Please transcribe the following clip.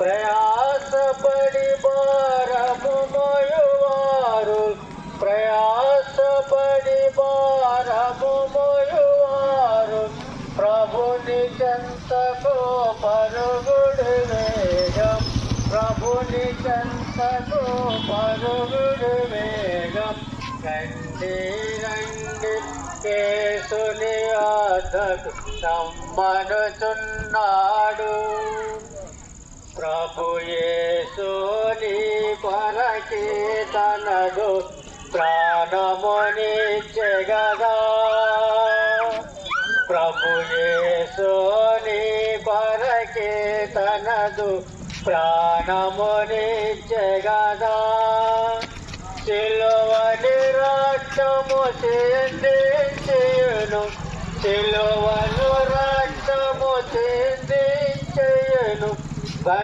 ప్రయాసపడి భారము మోయువారు ప్రయాసపడి భారము మోయువారు ప్రభుని చెంతకు పరుగుడు వేగం ప్రభుని చెంతకు పరుగుడు వేగం రండి రండి కేసుని ఆదకు నమ్మనుచున్నాడు ప్రభు యేసుని కొరకి తనదు ప్రాణముని జగదా ప్రభు యేసుని కొరకి తనదు ప్రాణముని జగదా సిలువని రక్తము చిందించేయును సిలువను రక్తము చిందించేయును